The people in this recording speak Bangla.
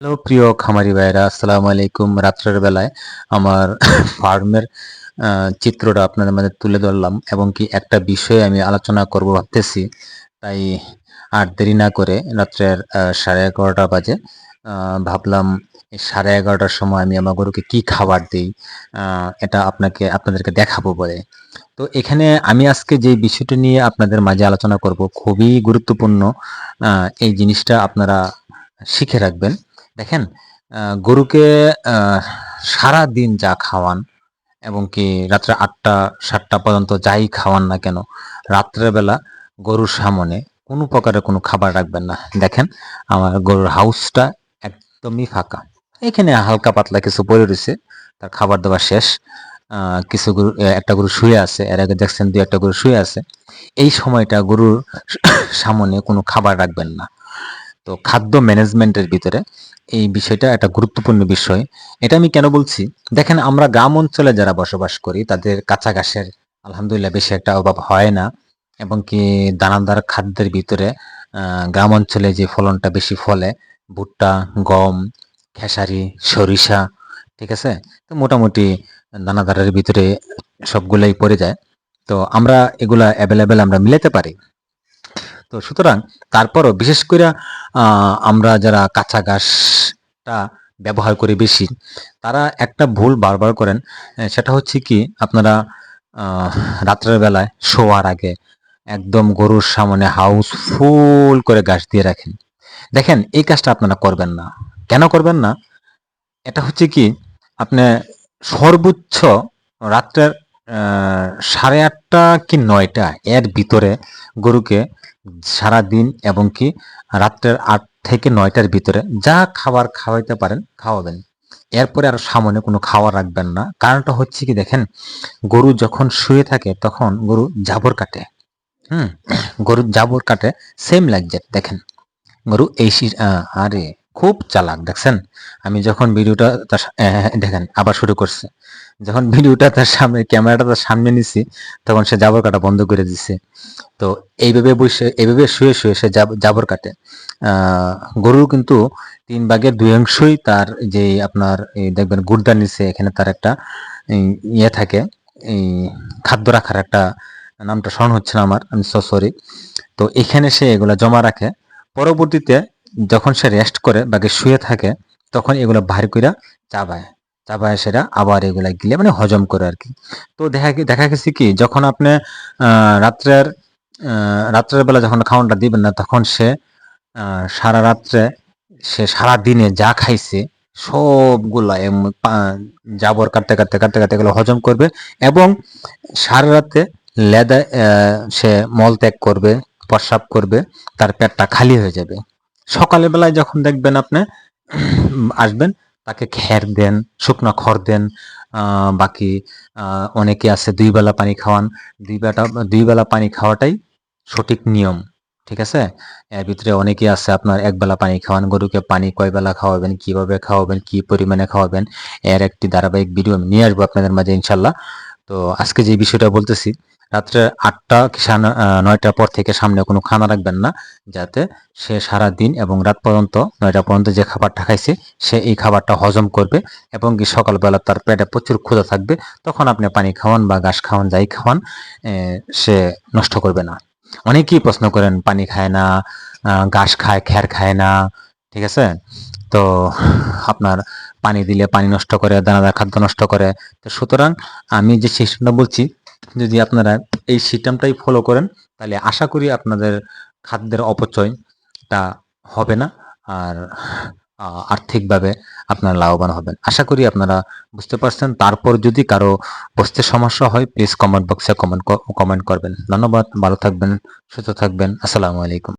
হ্যালো, প্রিয় খামারি ভাইরা আসসালামু আলাইকুম। রাত্রের বেলায় আমার ফার্মের চিত্রটা আপনাদের মধ্যে তুলে ধরলাম এবং কি একটা বিষয়ে আমি আলোচনা করব ভাবতেছি। তাই আর দেরি না করে রাত্রের সাড়ে এগারোটা বাজে ভাবলাম সাড়ে এগারোটার সময় আমি আমার গরুকে কি খাবার দিই এটা আপনাকে, আপনাদেরকে দেখাবো বলে তো এখানে আমি আজকে যে বিষয়টা নিয়ে আপনাদের মাঝে আলোচনা করব, খুবই গুরুত্বপূর্ণ এই জিনিসটা আপনারা শিখে রাখবেন। দেখেন গরুকে সারা দিন যা খাওয়ান এবং কি রাত্রে আটটা, সাতটা পর্যন্ত যাই খাওয়ান না কেন, রাত্রের বেলা গরুর সামনে কোনো প্রকারের কোনো খাবার রাখবেন না। দেখেন, আমার গরুর হাউসটা একদমই ফাঁকা। এখানে হালকা পাতলা কিছু পড়ে রয়েছে, তার খাবার দাবার শেষ। কিছু গরু একটা গরু শুয়ে আছে, এর আগে দেখছেন দুই একটা গরু শুয়ে আছে। এই সময়টা গরুর সামনে কোনো খাবার রাখবেন না। তো খাদ্য ম্যানেজমেন্টের ভিতরে এই বিষয়টা একটা গুরুত্বপূর্ণ বিষয়। এটা আমি কেন বলছি? দেখেন, আমরা গ্রাম অঞ্চলে যারা বসবাস করি, তাদের কাঁচা ঘাসের আলহামদুলিল্লাহ বেশি একটা অভাব হয় না। এবং কি দানাদার খাদ্যের ভিতরে গ্রাম অঞ্চলে যে ফলনটা বেশি ফলে, ভুট্টা, গম, খেসারি, সরিষা, ঠিক আছে? তো মোটামুটি দানাদারের ভিতরে সবগুলোই পড়ে যায়। তো আমরা এগুলা অ্যাভেলেবেল আমরা মিলাতে পারি। তো সুতরাং তারপরও বিশেষ করে আমরা যারা কাঁচা ঘাসটা ব্যবহার করি বেশি, তারা একটা ভুল বারবার করেন। সেটা হচ্ছে কি, আপনারা রাত্রের বেলায় শোয়ার আগে একদম গরুর সামনে হাউস ফুল করে ঘাস দিয়ে রাখেন। দেখেন, এই কাজটা আপনারা করবেন না। কেন করবেন না? এটা হচ্ছে কি, আপনি সর্বোচ্চ রাত্রের সাড়ে আটটা কি নয়টা এর ভিতরে গরুকে সারা দিন এবং কি রাত্রের আট থেকে নয়টার ভিতরে যা খাবার খাওয়াইতে পারেন, খাওয়াবেন। এরপরে আর সামনে কোনো খাওয়ার রাখবেন না। কারণটা হচ্ছে কি দেখেন, গরু যখন শুয়ে থাকে তখন গরু জাবর কাটে। হুম, গরু জাবর কাটে সেম লাগছে দেখেন। গরু এই আরে, খুব চালাক, দেখছেন? আমি যখন ভিডিওটা দেখেন, আবার শুরু করছে। যখন ভিডিওটা তার সামনে, ক্যামেরাটা তার সামনে নিছি, তখন সে জাবর কাটা বন্ধ করে দিছে। তো এইভাবে বসে, এইভাবে শুয়ে শুয়ে সে জাবর কাটে। গরুর কিন্তু তিন ভাগের দুই অংশই তার যে আপনার দেখবেন গুর্দার নিচে এখানে তার একটা ইয়ে থাকে, এই খাদ্য রাখার একটা নামটা স্মরণ হচ্ছে না আমার, আমি সরি তো এখানে সে এগুলা জমা রাখে। পরবর্তীতে যখন সে রেস্ট করে বাকি শুয়ে থাকে, তখন এগুলো ভারী করে চাবায়। চাবায় সেটা আবার এগুলা গিলে মানে হজম করে আর কি তো দেখা দেখা গেছে কি, যখন আপনি রাত্রের রাত্রের বেলা যখন খাওয়ানটা দিবেন না, তখন সে সারা রাত্রে সে সারা দিনে যা খাইছে, সবগুলা জাবর কাটতে কাটতে কাটতে কাটতে এগুলো হজম করবে এবং সারা রাতে লেদা সে মল ত্যাগ করবে, প্রস্রাব করবে, তার পেটটা খালি হয়ে যাবে। সকালের বেলায় যখন দেখবেন আপনি, আসবেন তাকে খ্যার দেন, শুকনো খড় দেন বাকি অনেকে আছে দুই বেলা পানি খাওয়ান। দুই বেলা দুই বেলা পানি খাওয়াটাই সঠিক নিয়ম, ঠিক আছে? এর ভিতরে অনেকে আছে আপনার এক বেলা পানি খাওয়ান, গরুকে পানি কয় বেলা খাওয়াবেন, কীভাবে খাওয়াবেন, কি পরিমাণে খাওয়াবেন, এর একটি ধারাবাহিক ভিডিও আমি নিয়ে আসব আপনাদের মাঝে, ইনশাল্লাহ। তো আজকে যে বিষয়টা বলতেছি, রাত্রে আটটা কি নয়টার পর থেকে সামনে কোনো খানা রাখবেন না, যাতে সে সারা দিন এবং রাত পর্যন্ত, নয়টা পর্যন্ত যে খাবারটা খাইছে, সে এই খাবারটা হজম করবে এবং কি সকালবেলা তার পেটে প্রচুর ক্ষুধা থাকবে, তখন আপনি পানি খাওয়ান বা ঘাস খাওয়ান, যাই খাওয়ান সে নষ্ট করবে না। অনেকেই প্রশ্ন করেন, পানি খায় না ঘাস খায় খ্যার খায় না, ঠিক আছে? তো আপনার পানি দিলে পানি নষ্ট করে, দানাদার খাদ্য নষ্ট করে। তো সুতরাং আমি যে সিস্টেমটা বলছি, যদি আপনারা এই সিস্টেমটাই ফলো করেন, তাহলে আশা করি আপনাদের খাদ্যের অপচয়টা হবে না আর আর্থিকভাবে আপনারা লাভবান হবেন। আশা করি আপনারা বুঝতে পারছেন। তারপর যদি কারও বুঝতে সমস্যা হয় প্লিজ কমেন্ট বক্সে কমেন্ট কমেন্ট করবেন। ধন্যবাদ। ভালো থাকবেন, সুস্থ থাকবেন। আসসালামু আলাইকুম।